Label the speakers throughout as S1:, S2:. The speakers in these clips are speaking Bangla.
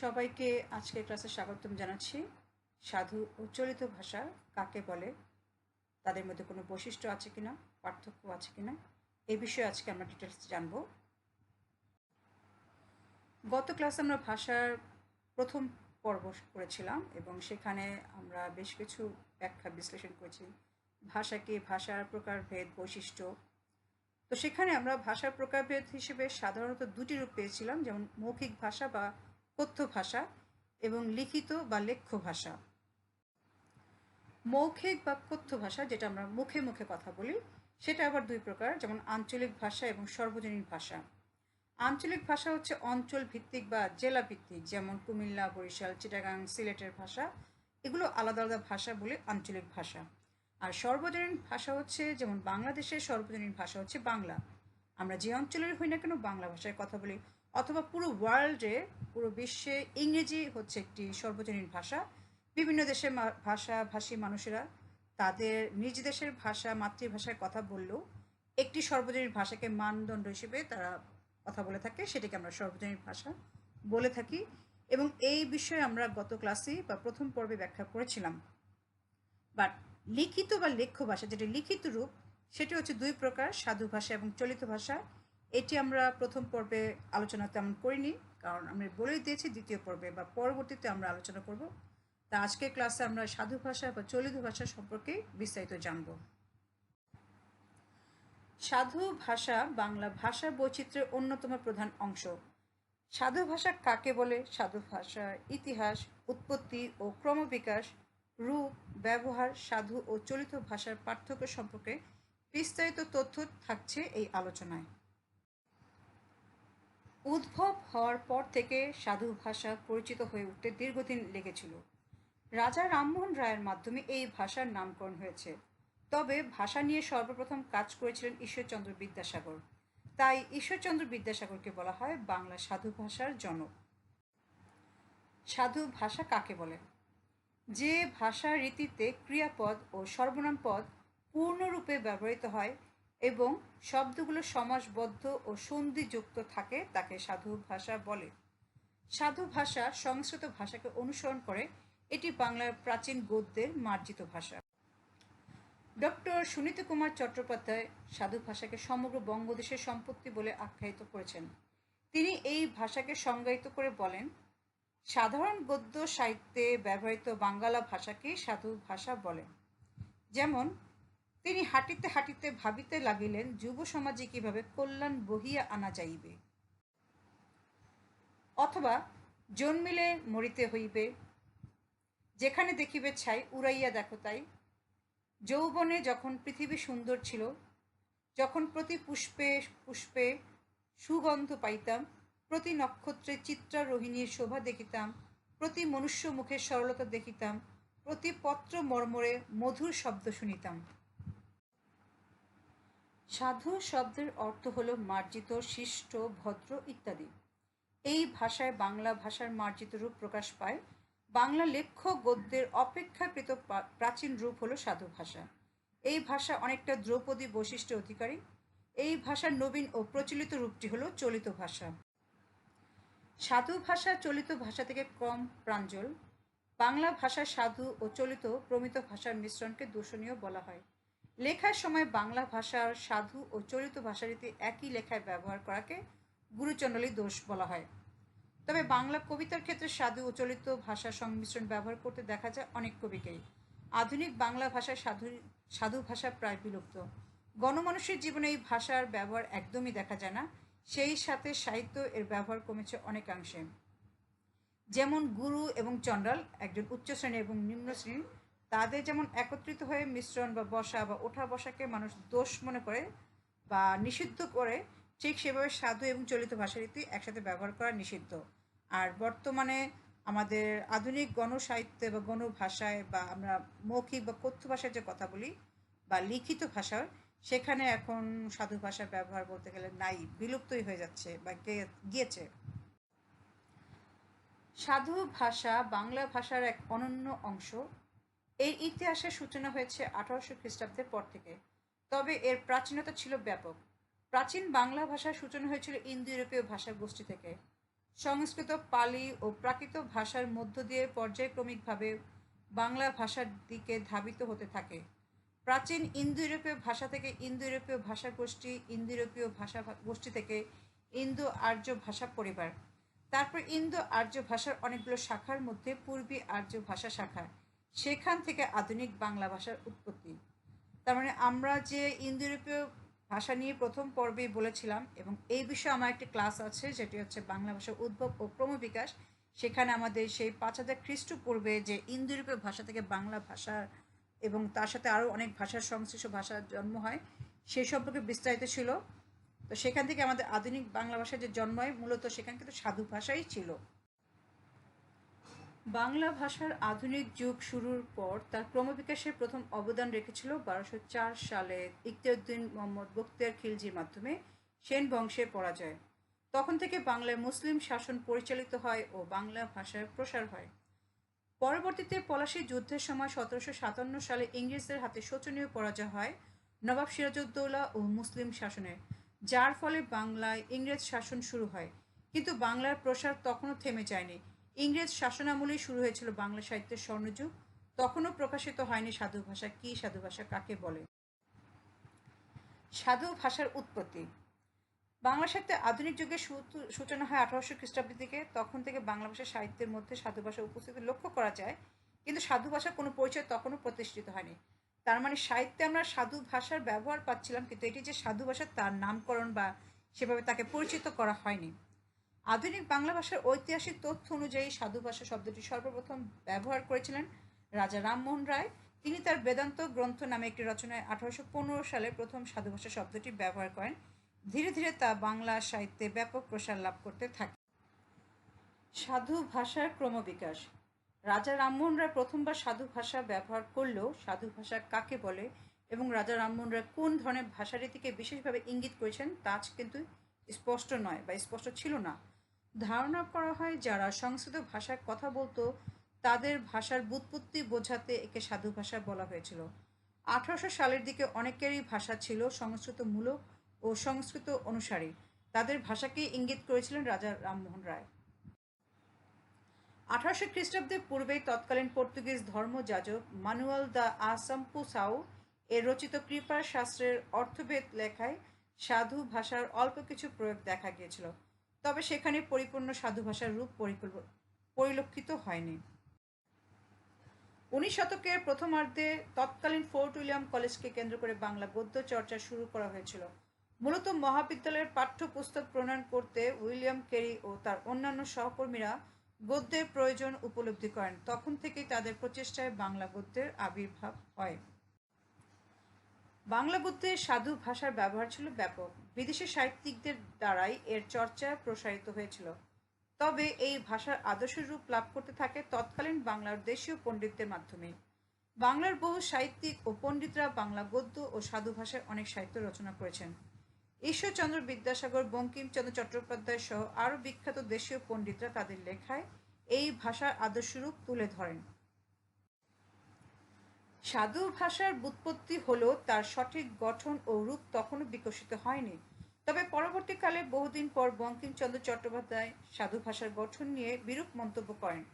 S1: সবাইকে আজকের ক্লাসে স্বাগতম জানাচ্ছি। সাধু ও চলিত ভাষা কাকে বলে, তাদের মধ্যে কোনো বৈশিষ্ট্য আছে কিনা, পার্থক্য আছে কিনা, এ বিষয়ে আজকে আমরা ডিটেলস জানব। গত ক্লাসে আমরা ভাষার প্রথম পর্ব করেছিলাম এবং সেখানে আমরা বেশ কিছু ব্যাখ্যা বিশ্লেষণ করেছি। ভাষাকে ভাষার প্রকারভেদ বৈশিষ্ট্য। তো সেখানে আমরা ভাষার প্রকারভেদ হিসেবে সাধারণত দুটি রূপ পেয়েছিলাম, যেমন মৌখিক ভাষা বা কথ্য ভাষা এবং লিখিত বা লেখ্য ভাষা। মৌখিক বা কথ্য ভাষা যেটা আমরা মুখে মুখে কথা বলি, সেটা আবার দুই প্রকার, যেমন আঞ্চলিক ভাষা এবং সর্বজনীন ভাষা। আঞ্চলিক ভাষা হচ্ছে অঞ্চল ভিত্তিক বা জেলা ভিত্তিক, যেমন কুমিল্লা, বরিশাল, চিটাগাং, সিলেটের ভাষা। এগুলো আলাদা আলাদা ভাষা বলে আঞ্চলিক ভাষা। আর সর্বজনীন ভাষা হচ্ছে, যেমন বাংলাদেশের সর্বজনীন ভাষা হচ্ছে বাংলা। আমরা যে অঞ্চলের হই না কেন বাংলা ভাষায় কথা বলি অথবা পুরো ওয়ার্ল্ডে পুরো বিশ্বে ইংরেজি হচ্ছে একটি সর্বজনীন ভাষা। বিভিন্ন দেশের ভাষা, ভাষী মানুষেরা তাদের নিজ দেশের ভাষা, মাতৃভাষায় কথা বললেও একটি সর্বজনীন ভাষাকে মানদণ্ড হিসেবে তারা কথা বলে থাকে, সেটাকে আমরা সর্বজনীন ভাষা বলে থাকি। এবং এই বিষয়ে আমরা গত ক্লাসে বা প্রথম পর্বে ব্যাখ্যা করেছিলাম। বাট লিখিত বা লেখ্য ভাষা, যেটা লিখিত রূপ, সেটি হচ্ছে দুই প্রকার, সাধু ভাষা এবং চলিত ভাষা। এটি আমরা প্রথম পর্বে আলোচনা তেমন করিনি, কারণ আমরা বলেই দিয়েছি দ্বিতীয় পর্বে বা পরবর্তীতে আমরা আলোচনা করব। তা আজকের ক্লাসে আমরা সাধু ভাষা বা চলিত ভাষা সম্পর্কে বিস্তারিত জানব। সাধু ভাষা বাংলা ভাষার বৈচিত্র্যের অন্যতম প্রধান অংশ। সাধু ভাষা কাকে বলে? সাধু ভাষার ইতিহাস, উৎপত্তি ও ক্রমবিকাশ, রূপ, ব্যবহার, সাধু ও চলিত ভাষার পার্থক্য সম্পর্কে বিস্তারিত তথ্য থাকছে এই আলোচনায়। উদ্ভব হওয়ার পর থেকে সাধু ভাষা পরিচিত হয়ে উঠতে দীর্ঘদিন লেগেছিল। রাজা রামমোহন রায়ের মাধ্যমে এই ভাষার নামকরণ হয়েছে। তবে ভাষা নিয়ে সর্বপ্রথম কাজ করেছিলেন ঈশ্বরচন্দ্র বিদ্যাসাগর। তাই ঈশ্বরচন্দ্র বিদ্যাসাগরকে বলা হয় বাংলা সাধু ভাষার জনক। সাধু ভাষা কাকে বলে? যে ভাষা রীতিতে ক্রিয়াপদ ও সর্বনাম পদ পূর্ণরূপে ব্যবহৃত হয় এবং শব্দগুলো সমাসবদ্ধ ও সন্ধিযুক্ত থাকে তাকে সাধু ভাষা বলে। সাধু ভাষা সংস্কৃত ভাষাকে অনুসরণ করে, এটি বাংলার প্রাচীন গদ্যের মার্জিত ভাষা। ডক্টর সুনীত কুমার চট্টোপাধ্যায় সাধু ভাষাকে সমগ্র বঙ্গদেশের সম্পত্তি বলে আখ্যায়িত করেছেন। তিনি এই ভাষাকে সংজ্ঞায়িত করে বলেন, সাধারণ গদ্য সাহিত্যে ব্যবহৃত বাঙ্গালা ভাষাকে সাধু ভাষা বলেন যেমন তিনি হাঁটিতে হাঁটিতে ভাবিতে লাগিলেন, যুব সমাজে কীভাবে কল্যাণ বহিয়া আনা যাইবে? অথবা জন্মিলে মরিতে হইবে? যেখানে দেখিবে ছাই উড়াইয়া দেখো তাই। যৌবনে যখন পৃথিবী সুন্দর ছিল, যখন প্রতি পুষ্পে পুষ্পে সুগন্ধ পাইতাম, প্রতি নক্ষত্রে চিত্রারোহিণীর শোভা দেখিতাম, প্রতি মনুষ্য মুখের সরলতা দেখিতাম, প্রতি পত্র মর্মরে মধুর শব্দ শুনিতাম। সাধু শব্দের অর্থ হল মার্জিত, শিষ্ট, ভদ্র ইত্যাদি। এই ভাষায় বাংলা ভাষার মার্জিত রূপ প্রকাশ পায়। বাংলা লেখ্য গদ্যের অপেক্ষাকৃত প্রাচীন রূপ হলো সাধু ভাষা। এই ভাষা অনেকটা দ্রৌপদী বৈশিষ্ট্য অধিকারী। এই ভাষার নবীন ও প্রচলিত রূপটি হলো চলিত ভাষা। সাধু ভাষা চলিত ভাষা থেকে কম প্রাঞ্জল। বাংলা ভাষা সাধু ও চলিত প্রমিত ভাষার মিশ্রণকে দূষণীয় বলা হয়। লেখার সময় বাংলা ভাষার সাধু ও চলিত ভাষারীতি একই লেখায় ব্যবহার করাকে গুরুচণ্ডলী দোষ বলা হয়। তবে বাংলা কবিতার ক্ষেত্রে সাধু ও চলিত ভাষার সংমিশ্রণ ব্যবহার করতে দেখা যায় অনেক কবিকেই। আধুনিক বাংলা ভাষায় সাধু সাধু ভাষা প্রায় বিলুপ্ত। গণমানুষের জীবনে এই ভাষার ব্যবহার একদমই দেখা যায় না, সেই সাথে সাহিত্য এর ব্যবহার কমেছে অনেকাংশে। যেমন গুরু এবং চণ্ডাল, একজন উচ্চ শ্রেণি এবং নিম্ন শ্রেণি তাদের যেমন একত্রিত হয়ে মিশ্রণ বা বসা বা ওঠা বসাকে মানুষ দোষ মনে করে বা নিষিদ্ধ করে, ঠিক সেভাবে সাধু এবং চলিত ভাষারীতি একসাথে ব্যবহার করা নিষিদ্ধ। আর বর্তমানে আমাদের আধুনিক গণসাহিত্যে বা গণভাষায় বা আমরা মৌখিক বা কথ্য ভাষায় যে কথা বলি বা লিখিত ভাষার, সেখানে এখন সাধু ভাষার ব্যবহার বলতে গেলে নাই, বিলুপ্তই হয়ে যাচ্ছে বা গিয়েছে। সাধু ভাষা বাংলা ভাষার এক অনন্য অংশ। এর ইতিহাসের সূচনা হয়েছে আঠারোশো খ্রিস্টাব্দের পর থেকে। তবে এর প্রাচীনতা ছিল ব্যাপক। প্রাচীন বাংলা ভাষার সূচনা হয়েছিল ইন্দো ইউরোপীয় ভাষা গোষ্ঠী থেকে। সংস্কৃত, পালি ও প্রাকৃত ভাষার মধ্য দিয়ে পর্যায়ক্রমিকভাবে বাংলা ভাষার দিকে ধাবিত হতে থাকে। প্রাচীন ইন্দো ইউরোপীয় ভাষা থেকে ইন্দো ইউরোপীয় ভাষা গোষ্ঠী ইন্দো ইউরোপীয় ভাষা গোষ্ঠী থেকে ইন্দো আর্য ভাষা পরিবার। তারপর ইন্দো আর্য ভাষার অনেকগুলো শাখার মধ্যে পূর্বী আর্য ভাষা শাখা। সেখান থেকে আধুনিক বাংলা ভাষার উৎপত্তি। তার মানে আমরা যে ইন্দো ইউরোপীয় ভাষা নিয়ে প্রথম পর্বেই বলেছিলাম এবং এই বিষয়ে আমার একটি ক্লাস আছে, যেটি হচ্ছে বাংলা ভাষার উদ্ভব ও ক্রমবিকাশ। সেখানে আমাদের সেই পাঁচ হাজার খ্রিস্টপূর্বে যে ইন্দো ইউরোপীয় ভাষা থেকে বাংলা ভাষা এবং তার সাথে আরও অনেক ভাষার সংশ্লিষ্ট ভাষার জন্ম হয় সেই সম্পর্কে বিস্তারিত ছিল। তো সেখান থেকে আমাদের আধুনিক বাংলা ভাষার যে জন্ম হয়, মূলত সেখানে কিন্তু সাধু ভাষাই ছিল। বাংলা ভাষার আধুনিক যুগ শুরুর পর তার ক্রমবিকাশের প্রথম অবদান রেখেছিল বারোশো চার সালে ইখতিয়ারউদ্দিন মোহাম্মদ বখতিয়ার খিলজির মাধ্যমে সেন বংশের পরাজয়। তখন থেকে বাংলায় মুসলিম শাসন পরিচালিত হয় ও বাংলা ভাষার প্রসার হয়। পরবর্তীতে পলাশী যুদ্ধের সময় সতেরোশো সাতান্ন সালে ইংরেজদের হাতে শোচনীয় পরাজয় হয় নবাব সিরাজউদ্দৌলা ও মুসলিম শাসনের যার ফলে বাংলায় ইংরেজ শাসন শুরু হয়। কিন্তু বাংলার প্রসার তখনও থেমে যায়নি। ইংরেজ শাসনামলেই শুরু হয়েছিল বাংলা সাহিত্যের স্বর্ণযুগ। তখনও প্রকাশিত হয়নি সাধু ভাষা। কি সাধু ভাষা, কাকে বলে? সাধু ভাষার উৎপত্তি। বাংলা সাহিত্যে আধুনিক যুগের সূচনা হয় আঠারোশো খ্রিস্টাব্দ থেকে। তখন থেকে বাংলা ভাষা সাহিত্যের মধ্যে সাধু ভাষা উপস্থিতি লক্ষ্য করা যায়। কিন্তু সাধু ভাষার কোনো পরিচয় তখনও প্রতিষ্ঠিত হয়নি। তার মানে সাহিত্যে আমরা সাধু ভাষার ব্যবহার পাচ্ছিলাম, কিন্তু এটি যে সাধু ভাষা তার নামকরণ বা সেভাবে তাকে পরিচিত করা হয়নি। আধুনিক বাংলা ভাষার ঐতিহাসিক তথ্য অনুযায়ী সাধু ভাষা শব্দটি সর্বপ্রথম ব্যবহার করেছিলেন রাজা রামমোহন রায়। তিনি তার বেদান্ত গ্রন্থ নামে একটি রচনায় আঠারোশো পনেরো সালে প্রথম সাধু ভাষা শব্দটি ব্যবহার করেন। ধীরে ধীরে তা বাংলা সাহিত্যে ব্যাপক প্রসার লাভ করতে থাকে। সাধু ভাষার ক্রমবিকাশ। রাজা রামমোহন রায় প্রথমবার সাধু ভাষা ব্যবহার করলেও সাধু ভাষা কাকে বলে এবং রাজা রামমোহন রায় কোন ধরনের ভাষারীতিকে বিশেষভাবে ইঙ্গিত করেছেন, তা কিন্তু স্পষ্ট নয় বা স্পষ্ট ছিল না। ধারণা করা হয় যারা সংস্কৃত ভাষায় কথা বলতো, তাদের ভাষার বুৎপত্তি বোঝাতে একে সাধু ভাষা বলা হয়েছিল। আঠারোশো সালের দিকে অনেকেরই ভাষা ছিল সংস্কৃতমূলক ও সংস্কৃত অনুসারী। তাদের ভাষাকে ইঙ্গিত করেছিলেন রাজা রামমোহন রায়। আঠারোশো খ্রিস্টাব্দের পূর্বেই তৎকালীন পর্তুগিজ ধর্মযাজক মানুয়াল দ্য আসাম্পু সাউ এর রচিত কৃপা শাস্ত্রের অর্থভেদ লেখায় সাধু ভাষার অল্প কিছু প্রয়োগ দেখা গিয়েছিল। তবে সেখানে পরিপূর্ণ সাধু ভাষার রূপ পরিলক্ষিত হয়নি। উনিশ শতকের প্রথমার্ধে তৎকালীন ফোর্ট উইলিয়াম কলেজকে কেন্দ্র করে বাংলা গদ্য চর্চা শুরু করা হয়েছিল। মূলত মহাবিদ্যালয়ের পাঠ্যপুস্তক প্রণয়ন করতে উইলিয়াম কেরি ও তার অন্যান্য সহকর্মীরা গদ্যের প্রয়োজন উপলব্ধি করেন। তখন থেকেই তাদের প্রচেষ্টায় বাংলা গদ্যের আবির্ভাব হয়। বাংলা গদ্যে সাধু ভাষার ব্যবহার ছিল ব্যাপক। বিদেশি সাহিত্যিকদের দ্বারাই এর চর্চা প্রসারিত হয়েছিল। তবে এই ভাষার আদর্শ রূপ লাভ করতে থাকে তৎকালীন বাংলার দেশীয় পণ্ডিতদের মাধ্যমে। বাংলার বহু সাহিত্যিক ও পণ্ডিতরা বাংলা গদ্য ও সাধু ভাষায় অনেক সাহিত্য রচনা করেছেন। ঈশ্বরচন্দ্র বিদ্যাসাগর, বঙ্কিমচন্দ্র চট্টোপাধ্যায় সহ আরও বিখ্যাত দেশীয় পণ্ডিতরা তাদের লেখায় এই ভাষার আদর্শরূপ তুলে ধরেন। সাধু ভাষার বুৎপত্তি হলেও তার সঠিক গঠন ও রূপ তখনও বিকশিত হয়নি। তবে পরবর্তীকালে বহুদিন পর বঙ্কিমচন্দ্র চট্টোপাধ্যায় সাধু ভাষার গঠন নিয়ে বিরূপ মন্তব্য করেন।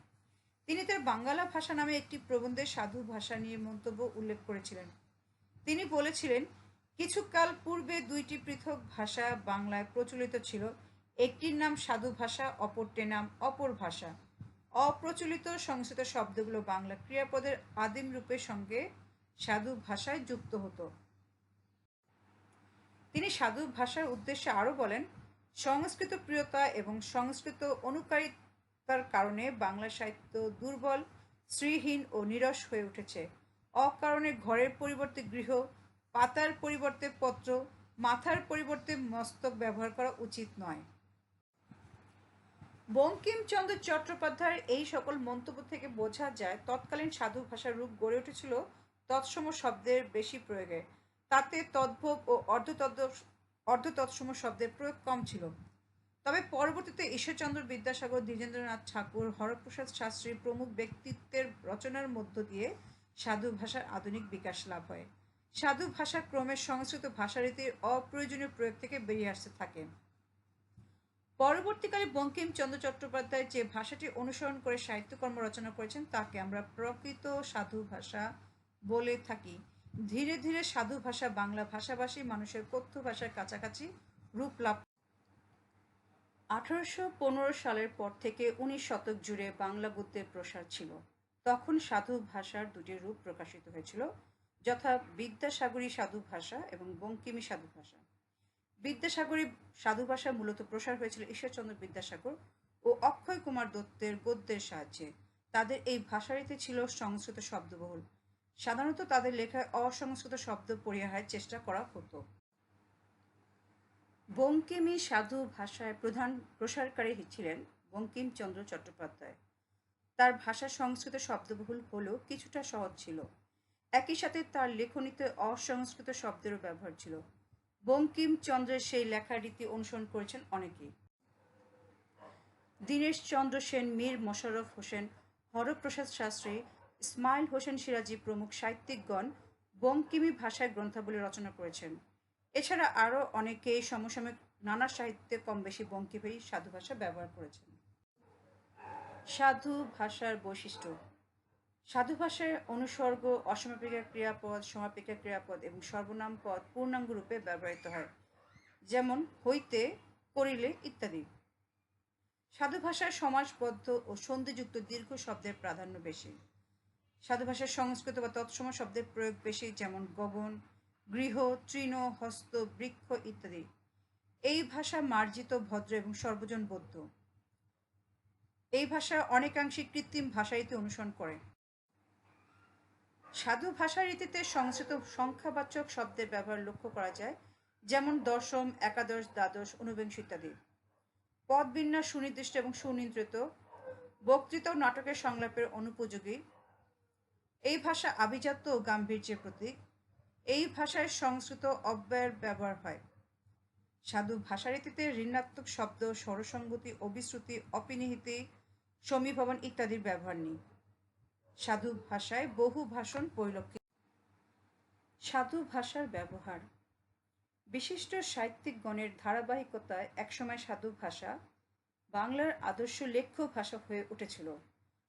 S1: তিনি তার বাঙ্গালা ভাষা নামে একটি প্রবন্ধে সাধু ভাষা নিয়ে মন্তব্য উল্লেখ করেছিলেন। তিনি বলেছিলেন, কিছুকাল পূর্বে দুইটি পৃথক ভাষা বাংলায় প্রচলিত ছিল। একটির নাম সাধু ভাষা, অপরটির নাম অপর ভাষা। অপ্রচলিত সংস্কৃত শব্দগুলো বাংলা ক্রিয়াপদের আদিম রূপের সঙ্গে সাধু ভাষায় যুক্ত হতো। তিনি সাধু ভাষার উদ্দেশ্যে আরও বলেন, সংস্কৃত প্রিয়তা এবং সংস্কৃত অনুকারিতার কারণে বাংলা সাহিত্য দুর্বল, শ্রীহীন ও নিরস হয়ে উঠেছে। অকারণে ঘরের পরিবর্তে গৃহ, পাতার পরিবর্তে পত্র, মাথার পরিবর্তে মস্তক ব্যবহার করা উচিত নয়। বঙ্কিমচন্দ্র চট্টোপাধ্যায়ের এই সকল মন্তব্য থেকে বোঝা যায়, তৎকালীন সাধু ভাষার রূপ গড়ে উঠেছিল তৎসম শব্দের বেশি প্রয়োগে। তাতে তদ্ভব ও অর্ধ অর্ধ তৎসম শব্দের প্রয়োগ কম ছিল। তবে পরবর্তীতে ঈশ্বরচন্দ্র বিদ্যাসাগর, দ্বিজেন্দ্রনাথ ঠাকুর, হরপ্রসাদ শাস্ত্রী প্রমুখ ব্যক্তিত্বের রচনার মধ্য দিয়ে সাধু ভাষার আধুনিক বিকাশ লাভ হয়। সাধু ভাষা ক্রমে সংস্কৃত ভাষারীতির অপ্রয়োজনীয় প্রয়োগ থেকে বেরিয়ে আসতে থাকে। পরবর্তীকালে বঙ্কিমচন্দ্র চট্টোপাধ্যায় যে ভাষাটি অনুসরণ করে সাহিত্যকর্ম রচনা করেছেন, তাকে আমরা প্রকৃত সাধু ভাষা বলে থাকি। ধীরে ধীরে সাধু ভাষা বাংলা ভাষাভাষী মানুষের কথ্য ভাষার কাছাকাছি রূপ লাভ আঠারোশো পনেরো সালের পর থেকে উনিশ শতক জুড়ে বাংলা গদ্যের প্রসার ছিল। তখন সাধু ভাষার দুটি রূপ প্রকাশিত হয়েছিল, যথা বিদ্যাসাগরী সাধু ভাষা এবং বঙ্কিমী সাধু ভাষা। বিদ্যাসাগরী সাধু ভাষা মূলত প্রসার হয়েছিল ঈশ্বরচন্দ্র বিদ্যাসাগর ও অক্ষয় কুমার দত্তের গদ্যের সাহায্যে। তাদের এই ভাষারীতি ছিল সংস্কৃত শব্দবহুল। সাধারণত তাদের লেখায় অসংস্কৃত শব্দ পরিহারের চেষ্টা করা হতো। বঙ্কিমী সাধু ভাষায় প্রধান প্রসারকারী ছিলেন বঙ্কিমচন্দ্র চট্টোপাধ্যায়। তার ভাষা সংস্কৃত শব্দবহুল হলেও কিছুটা সহজ ছিল। একই সাথে তার লেখনীতে অসংস্কৃত শব্দেরও ব্যবহার ছিল। বঙ্কিমচন্দ্রের সেই লেখার রীতি অনুসরণ করেছেন অনেকেই। দীনেশ চন্দ্র সেন, মীর মোশাররফ হোসেন, হরপ্রসাদ শাস্ত্রী, ইসমাইল হোসেন সিরাজি প্রমুখ সাহিত্যিকগণ বঙ্কিমী ভাষায় গ্রন্থাবলী রচনা করেছেন। এছাড়া আরও অনেকেই সমসাময়িক নানা সাহিত্যে কম বেশি বঙ্কিমী সাধু ভাষা ব্যবহার করেছেন। সাধু ভাষার বৈশিষ্ট্য সাধু ভাষায় অনুসর্গ, অসমাপিকা ক্রিয়াপদ, সমাপিকা ক্রিয়াপদ এবং সর্বনাম পদ পূর্ণাঙ্গ রূপে ব্যবহৃত হয়। যেমন, হইতে, করিলে ইত্যাদি। সাধু ভাষায় সমাজবদ্ধ ও সন্ধিযুক্ত দীর্ঘ শব্দের প্রাধান্য বেশি। সাধু ভাষার সংস্কৃত বা তৎসম শব্দের প্রয়োগ বেশি, যেমন গগন, গৃহ, তৃণ, হস্ত, বৃক্ষ ইত্যাদি। এই ভাষা মার্জিত, ভদ্র এবং সর্বজন বৌদ্ধ। এই ভাষা অনেকাংশে কৃত্রিম ভাষারীতি অনুসরণ করে। সাধু ভাষা রীতিতে সংস্কৃত সংখ্যাবাচক শব্দের ব্যবহার লক্ষ্য করা যায়, যেমন দশম, একাদশ, দ্বাদশ ঊনবিংশ ইত্যাদি। পদ বিন্যাস সুনির্দিষ্ট এবং সুনিয়ন্ত্রিত, বক্তৃতা নাটকের সংলাপের অনুপযোগী। এই ভাষা আভিজাত্য ও গাম্ভীর্যের প্রতীক। এই ভাষায় সংস্কৃত অব্যয়ের ব্যবহার হয়। সাধু ভাষারীতিতে ঋণাত্মক শব্দ, স্বরসঙ্গতি, অবিশ্রুতি, অপিনিহিতি, সমীভবন ইত্যাদির ব্যবহার নেই। সাধু ভাষায় বহু ভাষণ পরিলক্ষিত সাধু ভাষার ব্যবহার। বিশিষ্ট সাহিত্যিকগণের ধারাবাহিকতায় একসময় সাধু ভাষা বাংলার আদর্শ লেখ্য ভাষা হয়ে উঠেছিল।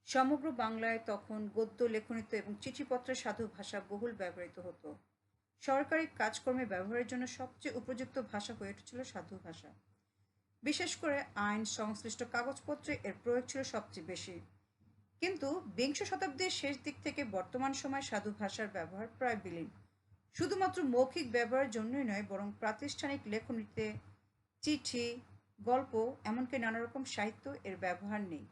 S1: সমগ্র বাংলায় তখন গদ্য, লেখনিত এবং চিঠিপত্রে সাধু ভাষা বহুল ব্যবহৃত হতো। সরকারি কাজকর্মে ব্যবহারের জন্য সবচেয়ে উপযুক্ত ভাষা হয়ে উঠেছিল সাধু ভাষা। বিশেষ করে আইন, সংশ্লিষ্ট কাগজপত্রে এর প্রয়োগ ছিল সবচেয়ে বেশি। কিন্তু বিংশ শতাব্দীর শেষ দিক থেকে বর্তমান সময় সাধু ভাষার ব্যবহার প্রায় বিলীন। শুধুমাত্র মৌখিক ব্যবহারের জন্যই নয়, বরং প্রাতিষ্ঠানিক লেখনীতে চিঠি, গল্প, এমনকি নানা রকম সাহিত্য এর ব্যবহার নেই।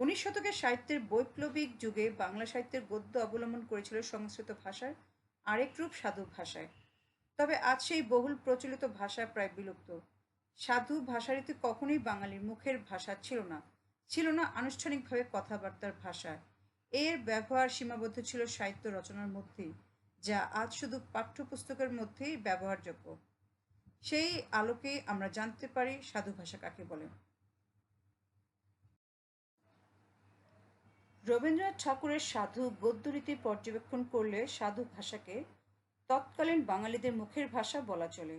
S1: উনিশ শতকের সাহিত্যের বৈপ্লবিক যুগে বাংলা সাহিত্যের গদ্য অবলম্বন করেছিল সংস্কৃত ভাষার আরেক রূপ সাধু ভাষায়। তবে আজ সেই বহুল প্রচলিত ভাষা প্রায় বিলুপ্ত। সাধু ভাষারীতি কখনোই বাঙালির মুখের ভাষা ছিল না। ছিল না আনুষ্ঠানিকভাবে কথাবার্তার ভাষা। এর ব্যবহার সীমাবদ্ধ ছিল সাহিত্য রচনার মধ্যেই, যা আজ শুধু পাঠ্যপুস্তকের মধ্যেই ব্যবহারযোগ্য। সেই আলোকেই আমরা জানতে পারি সাধু ভাষা কাকে বলে। রবীন্দ্রনাথ ঠাকুরের সাধু গদ্যরীতি পর্যবেক্ষণ করলে সাধু ভাষাকে তৎকালীন বাঙালিদের মুখের ভাষা বলা চলে।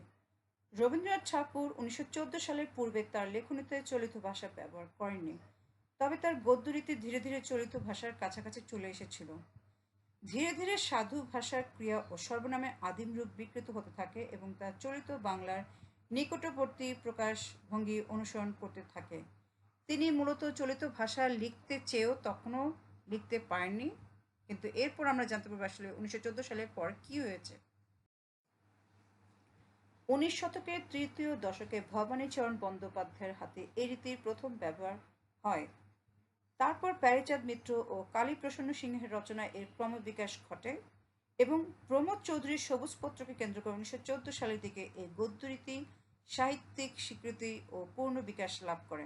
S1: রবীন্দ্রনাথ ঠাকুর উনিশশো চোদ্দ সালের পূর্বে তার লেখনীতে চলিত ভাষা ব্যবহার করেননি। তবে তার গদ্যরীতি ধীরে ধীরে চলিত ভাষার কাছাকাছি চলে এসেছিল। ধীরে ধীরে সাধু ভাষার ক্রিয়া ও সর্বনামে আদিম রূপ বিকৃত হতে থাকে এবং তার চলিত বাংলার নিকটবর্তী প্রকাশ ভঙ্গি অনুসরণ করতে থাকে। তিনি মূলত চলিত ভাষা লিখতে চেয়েও তখনও লিখতে পারেননি, কিন্তু এরপর আমরা জানতে পারব আসলে উনিশশো চোদ্দ সালের পর কি হয়েছে। উনিশ শতকের তৃতীয় দশকে ভবানীচরণ বন্দ্যোপাধ্যায়ের হাতে এই রীতির প্রথম ব্যবহার হয়। তারপর প্যারিচাঁদ মিত্র ও কালীপ্রসন্ন সিংহের রচনায় এর ক্রমবিকাশ ঘটে এবং প্রমোদ চৌধুরীর সবুজ পত্রকে কেন্দ্র করে উনিশশো চোদ্দ সালের দিকে এই গদ্যরীতি, সাহিত্যিক স্বীকৃতি ও পূর্ণ বিকাশ লাভ করে।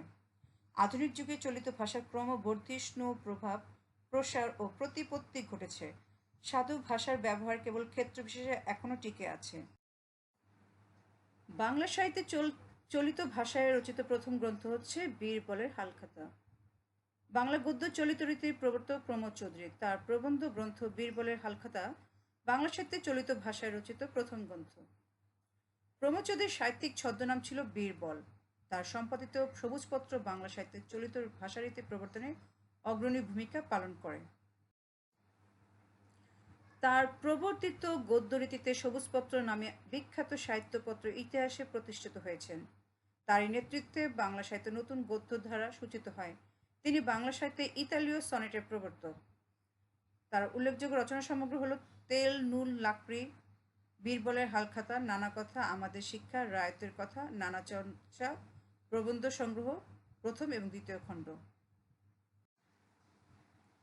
S1: আধুনিক যুগে চলিত ভাষার ক্রমবর্ধিষ্ণু প্রভাব, প্রসার ও প্রতিপত্তি ঘটেছে। সাধু ভাষার ব্যবহার কেবল ক্ষেত্র বিশেষে এখনও টিকে আছে। বাংলা সাহিত্যে চল চলিত ভাষায় রচিত প্রথম গ্রন্থ হচ্ছে বীরবলের হালখাতা। বাংলা গদ্য চলিত রীতির প্রবর্তক প্রমোদ চৌধুরী, তার প্রবন্ধ গ্রন্থ বীরবলের হালখাতা, বাংলা সাহিত্যে চলিত ভাষায় রচিত প্রথম গ্রন্থ। প্রমোদ চৌধুরীর সাহিত্যিক ছদ্মনাম ছিল বীরবল। তার সম্পাদিত সবুজপত্র বাংলা সাহিত্যের চলিত ভাষারীতি প্রবর্তনে অগ্রণী ভূমিকা পালন করে। তার প্রবর্তিত গদ্যরীতিতে সবুজপত্র নামে বিখ্যাত সাহিত্যপত্র ইতিহাসে প্রতিষ্ঠিত হয়েছেন। তারই নেতৃত্বে বাংলা সাহিত্যে নতুন গদ্য ধারা সূচিত হয়। তিনি বাংলা সাহিত্যে ইতালীয় সনেটের প্রবর্তক। তার উল্লেখযোগ্য রচনা সামগ্রী হল তেল নুল লাকড়ি, বীরবলের হালখাতা, নানা কথা, আমাদের শিক্ষা, রায়তের কথা, নানা চর্চা, প্রবন্ধ সংগ্রহ, প্রথম এবং দ্বিতীয় খণ্ড।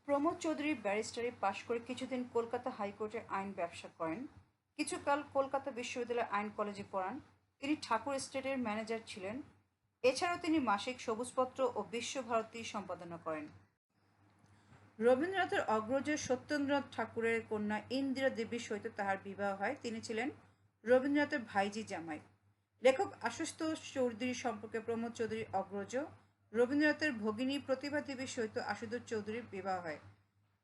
S1: প্রমোদ চৌধুরী ব্যারিস্টারি পাশ করে কিছুদিন কলকাতা হাইকোর্টে আইন ব্যবসা করেন। কিছুকাল কলকাতা বিশ্ববিদ্যালয়ের আইন কলেজে পড়ান। তিনি ঠাকুর স্টেটের ম্যানেজার ছিলেন। এছাড়াও তিনি মাসিক সবুজপত্র ও বিশ্বভারতী সম্পাদনা করেন। রবীন্দ্রনাথের অগ্রজ সত্যেন্দ্রনাথ ঠাকুরের কন্যা ইন্দিরা দেবীর সহিত তাহার বিবাহ হয়। তিনি ছিলেন রবীন্দ্রনাথের ভাইজি জামাই। লেখক আশুতোষ চৌধুরী সম্পর্কে প্রমোদ চৌধুরী অগ্রজ। রবীন্দ্রনাথের ভগিনী প্রতিভা দেবীর সহিত আশুতোষ চৌধুরীর বিবাহ হয়।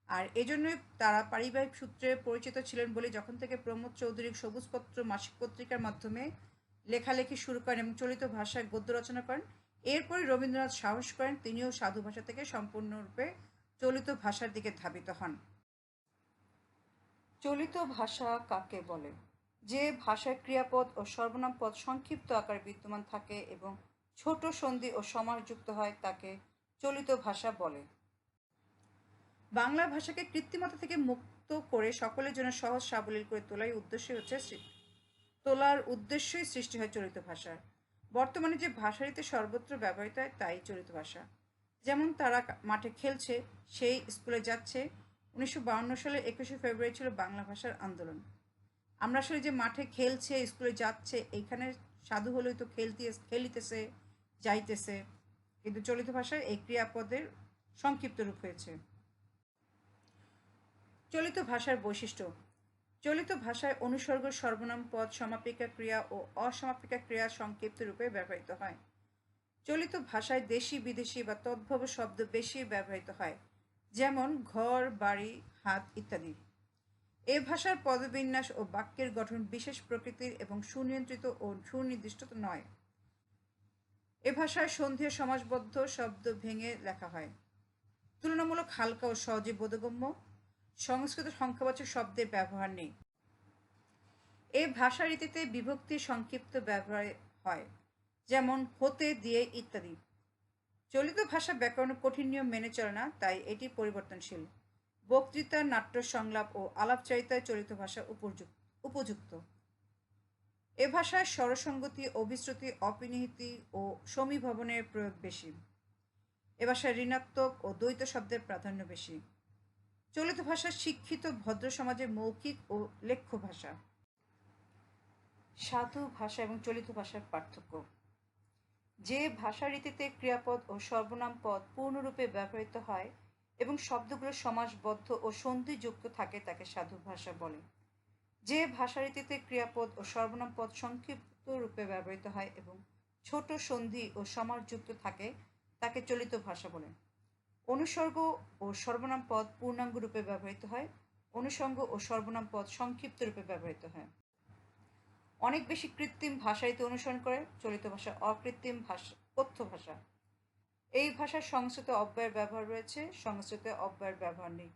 S1: আর এজন্যই তারা পারিবারিক সূত্রে পরিচিত ছিলেন বলে যখন থেকে প্রমোদ চৌধুরী সবুজপত্র মাসিক পত্রিকার মাধ্যমে লেখালেখি শুরু করেন এবং চলিত ভাষায় গদ্য রচনা করেন। এরপরে রবীন্দ্রনাথ সাহস করেন, তিনিও সাধু ভাষা থেকে সম্পূর্ণরূপে চলিত ভাষার দিকে ধাবিত হন। চলিত ভাষা কাকে বলে? যে ভাষায় ক্রিয়াপদ ও সর্বনাম পদ সংক্ষিপ্ত আকারে বিদ্যমান থাকে এবং ছোট সন্ধি ও সমাসযুক্ত হয়, তাকে চলিত ভাষা বলে। বাংলা ভাষাকে কৃত্রিমতা থেকে মুক্ত করে সকলের জন্য সহজ সাবলীল করে তোলাই উদ্দেশ্যই হচ্ছে তোলার উদ্দেশ্যই সৃষ্টি হয় চলিত ভাষার বর্তমানে যে ভাষারীতে সর্বত্র ব্যবহৃত হয়, তাই চলিত ভাষা। যেমন তারা মাঠে খেলছে, সেই স্কুলে যাচ্ছে। উনিশশো সালের একুশে ফেব্রুয়ারি ছিল বাংলা ভাষার আন্দোলন। আমরা আসলে যে মাঠে খেলছে, স্কুলে যাচ্ছে, এইখানে সাধু হলেই তো খেলতে, খেলিতেছে, যাইতেছে। কিন্তু চলিত ভাষায় এই ক্রিয়াপদের সংক্ষিপ্ত রূপ হয়েছে। চলিত ভাষার বৈশিষ্ট্য। চলিত ভাষায় অনুসর্গ সর্বনাম পদ সমাপিকা ক্রিয়া ও অসমাপিকা ক্রিয়া সংক্ষিপ্ত রূপে ব্যবহৃত হয়। চলিত ভাষায় দেশি বিদেশি বা তদ্ভব শব্দ বেশি ব্যবহৃত হয়, যেমন ঘর, বাড়ি, হাত ইত্যাদি। এ ভাষার পদবিন্যাস ও বাক্যের গঠন বিশেষ প্রকৃতির এবং সুনিয়ন্ত্রিত ও সুনির্দিষ্ট নয়। এ ভাষায় সন্ধিও সমাজবদ্ধ শব্দ ভেঙে লেখা হয়। তুলনামূলক হালকা ও সহজে বোধগম্য। সংস্কৃত সংখ্যাবাচক শব্দের ব্যবহার নেই। এ ভাষা রীতিতে বিভক্তি সংক্ষিপ্ত ব্যবহার হয়, যেমন হতে, দিয়ে, ইত্যাদি। চলিত ভাষা ব্যাকরণ কঠিন নিয়ম মেনে চলে না, তাই এটি পরিবর্তনশীল। বক্তৃতা নাট্য সংলাপ ও আলাপচারিতায় চলিত ভাষা উপযুক্ত এ ভাষায় স্বরসঙ্গতি, অভিশ্রুতি অপিনিহিতি ও সমীভবনের প্রয়োগ বেশি। এ ভাষায় ঋণাত্মক ও দ্বৈত শব্দের প্রাধান্য বেশি। চলিত ভাষা শিক্ষিত ভদ্র সমাজের মৌখিক ও লেখ্য ভাষা। সাধু ভাষা এবং চলিত ভাষার পার্থক্য। যে ভাষা রীতিতে ক্রিয়াপদ ও সর্বনাম পদ পূর্ণরূপে ব্যবহৃত হয় এবং শব্দগুলো সমাসবদ্ধ ও সন্ধিযুক্ত থাকে তাকে সাধু ভাষা বলে। যে ভাষারীতিতে ক্রিয়াপদ ও সর্বনাম পদ সংক্ষিপ্ত রূপে ব্যবহৃত হয় এবং ছোট সন্ধি ও সমাসযুক্ত থাকে তাকে চলিত ভাষা বলে। অনুসর্গ ও সর্বনাম পদ পূর্ণাঙ্গ রূপে ব্যবহৃত হয়। অনুসঙ্গ ও সর্বনাম পদ সংক্ষিপ্ত রূপে ব্যবহৃত হয়। অনেক বেশি কৃত্রিম ভাষাইতে অনুসরণ করে চলিত ভাষা অকৃত্রিম ভাষা, কথ্য ভাষা। এই ভাষার সংস্কৃত অব্যয়ের ব্যবহার রয়েছে, সংস্কৃতে অব্যয়ের ব্যবহার নেই।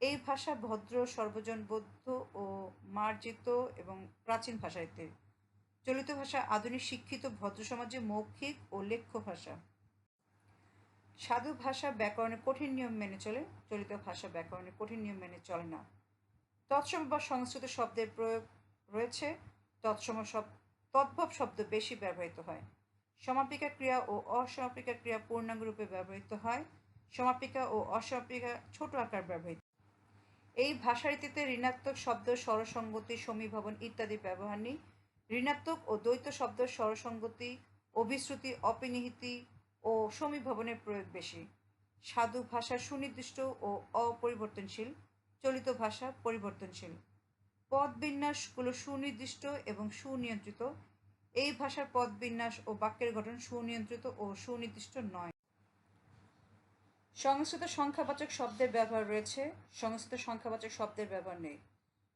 S1: এই ভাষা ভদ্র সর্বজনবদ্ধ ও মার্জিত এবং প্রাচীন ভাষাইতে চলিত ভাষা আধুনিক শিক্ষিত, ভদ্র সমাজে মৌখিক ও লেখ্য ভাষা। সাধু ভাষা ব্যাকরণে কঠিন নিয়ম মেনে চলে, চলিত ভাষা ব্যাকরণে কঠিন নিয়ম মেনে চলে না। তৎসম বা সংস্কৃত শব্দের প্রয়োগ রয়েছে, তৎসম শব তদ্ভব শব্দ বেশি ব্যবহৃত হয়। সমাপিকা ক্রিয়া ও অসমাপিকা ক্রিয়া পূর্ণাঙ্গ রূপে ব্যবহৃত হয়, সমাপিকা ও অসমাপিকা ছোট আকার ব্যবহৃত। এই ভাষারীতিতে ঋণাত্মক শব্দ, স্বরসঙ্গতি, সমীভবন ইত্যাদি ব্যবহার নেই। ঋণাত্মক ও দ্বৈত শব্দ, স্বরসঙ্গতি, অভিশ্রুতি, অপিনিহিতি ও সমীভবনের প্রয়োগ বেশি। সাধু ভাষা সুনির্দিষ্ট ও অপরিবর্তনশীল, চলিত ভাষা পরিবর্তনশীল। পদ বিন্যাসগুলো সুনির্দিষ্ট এবং সুনিয়ন্ত্রিত। এই ভাষার পদ বিন্যাস ও বাক্যের গঠন সুনিয়ন্ত্রিত ও সুনির্দিষ্ট নয়। সংস্কৃত সংখ্যাবাচক শব্দের ব্যবহার রয়েছে। সংস্কৃত সংখ্যাবাচক শব্দের ব্যবহার নেই।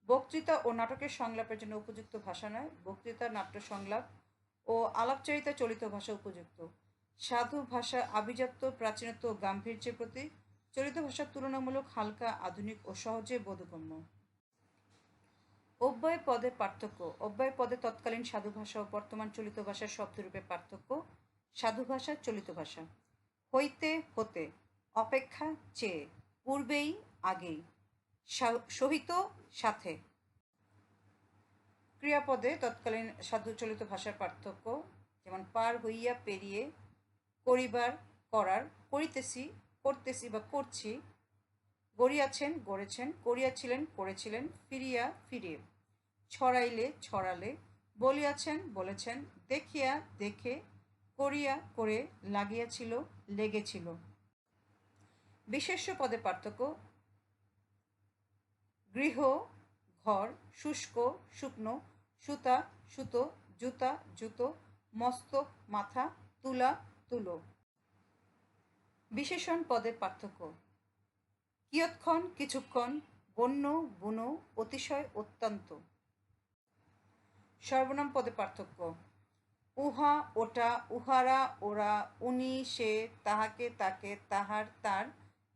S1: বক্তৃতা ও নাটকের সংলাপের জন্য উপযুক্ত ভাষা নয়। বক্তৃতা, নাট্য সংলাপ ও আলাপচারিতা চলিত ভাষা উপযুক্ত। সাধু ভাষা আভিজাত্য, প্রাচীনত্ব গাম্ভীর্যের প্রতি চলিত ভাষা তুলনামূলক হালকা, আধুনিক ও সহজে বোধগম্য। অব্যয় পদে পার্থক্য। অব্যয় পদে তৎকালীন সাধু ভাষা ও বর্তমান চলিত ভাষার শব্দরূপে পার্থক্য, সাধু ভাষা, চলিত ভাষা। হইতে হতে, অপেক্ষা চেয়ে, পূর্বেই আগেই সহিত সাথে। ক্রিয়াপদে তৎকালীন সাধু চলিত ভাষার পার্থক্য, যেমন পার হইয়া পেরিয়ে করিবার করার, করিতেছি, করতেছি বা করছি, গড়িয়াছেন, গড়েছেন, করিয়াছিলেন, করেছিলেন, ফিরিয়া ফিরিয়ে ছড়াইলে ছড়ালে, বলিয়াছেন, বলেছেন, দেখিয়া দেখে, করিয়া করে লাগিয়াছিল, লেগেছিল। বিশেষ্য পদে পার্থক্য, গৃহ, ঘর, শুষ্ক, শুকনো, সুতা, সুতো, জুতা, জুতো, মস্তক, মাথা, তুলা তুলো। বিশেষণ পদের পার্থক্য। কিয়ৎক্ষণ, কিছুক্ষণ বন্য বুনো অতিশয়, অত্যন্ত। সর্বনাম পদে পার্থক্য। উহা, ওটা, উহারা, ওরা, উনি, সে, তাহাকে, তাকে, তাহার, তার,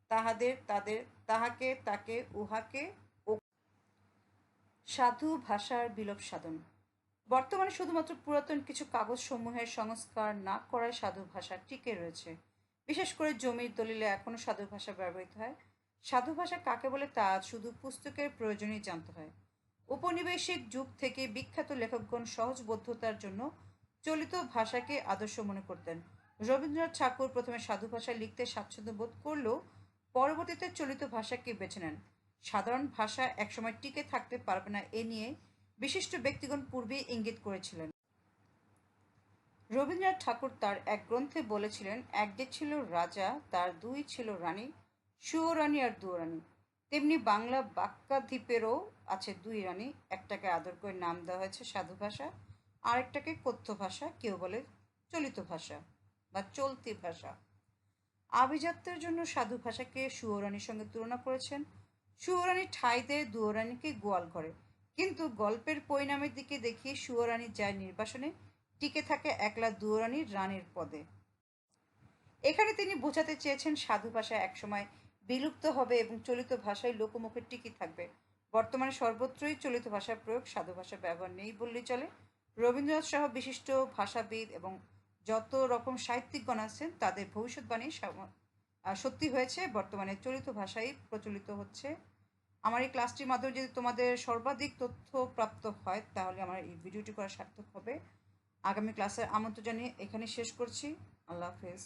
S1: তাহাদের, তাদের, তাহাকে, তাকে, উহাকে সাধু ভাষার বিলোপ সাধন। বর্তমানে শুধুমাত্র পুরাতন কিছু কাগজ সমূহের সংস্কার না করায় সাধু ভাষা টিকে রয়েছে। বিশেষ করে জমির দলিলে এখনও সাধু ভাষা ব্যবহৃত হয়। সাধু ভাষা কাকে বলে তা শুধু পুস্তকের প্রয়োজনেই জানতে হয়। উপনিবেশিক যুগ থেকে বিখ্যাত লেখকগণ সহজবোধ্যতার জন্য চলিত ভাষাকে আদর্শ মনে করতেন। রবীন্দ্রনাথ ঠাকুর প্রথমে সাধু ভাষায় লিখতে স্বাচ্ছন্দ্য বোধ করলেও পরবর্তীতে চলিত ভাষাকে বেছে নেন। সাধারণ ভাষা একসময় টিকে থাকতে পারবে না এ নিয়ে বিশিষ্ট ব্যক্তিগণ পূর্বেই ইঙ্গিত করেছিলেন। রবীন্দ্রনাথ ঠাকুর তার এক গ্রন্থে বলেছিলেন এক যে ছিল রাজা, তার দুই ছিল রানী সুয়রানী আর দুরানী তেমনি বাংলা বাক্যাদ্বীপেরও আছে দুই রানী, একটাকে আদর করে নাম দেওয়া হয়েছে সাধু ভাষা, আরেকটাকে কথ্য ভাষা, কেউ বলে চলিত ভাষা বা চলতি ভাষা। আভিজাত্যের জন্য সাধু ভাষাকে সুয়রানীর সঙ্গে তুলনা করেছেন। সুয়রানী ঠাঁই দেয় দুয়রানীকে গোয়াল ঘরে। কিন্তু গল্পের পরিণামের দিকে দেখিয়ে সুয়রানী যায় নির্বাসনে, টিকে থাকে একলা দুয়রানীর রানীর পদে। এখানে তিনি বোঝাতে চেয়েছেন সাধু ভাষা একসময় বিলুপ্ত হবে এবং চলিত ভাষায় লোকমুখে টিকে থাকবে। বর্তমানে সর্বত্রই চলিত ভাষার প্রয়োগ সাধু ভাষা ব্যবহার নেই বললেই চলে। রবীন্দ্রনাথ সহ বিশিষ্ট ভাষাবিদ এবং যত রকম সাহিত্যিকগণ আছেন, তাদের ভবিষ্যৎবাণী সত্যি হয়েছে। বর্তমানে চলিত ভাষাই প্রচলিত হচ্ছে। আমার এই ক্লাসটির মাধ্যমে যদি তোমাদের সর্বাধিক তথ্য প্রাপ্ত হয়, তাহলে আমার এই ভিডিওটি করা সার্থক হবে। আগামী ক্লাসের আমন্ত্রণ জানিয়ে এখানে শেষ করছি। আল্লাহ হাফেজ।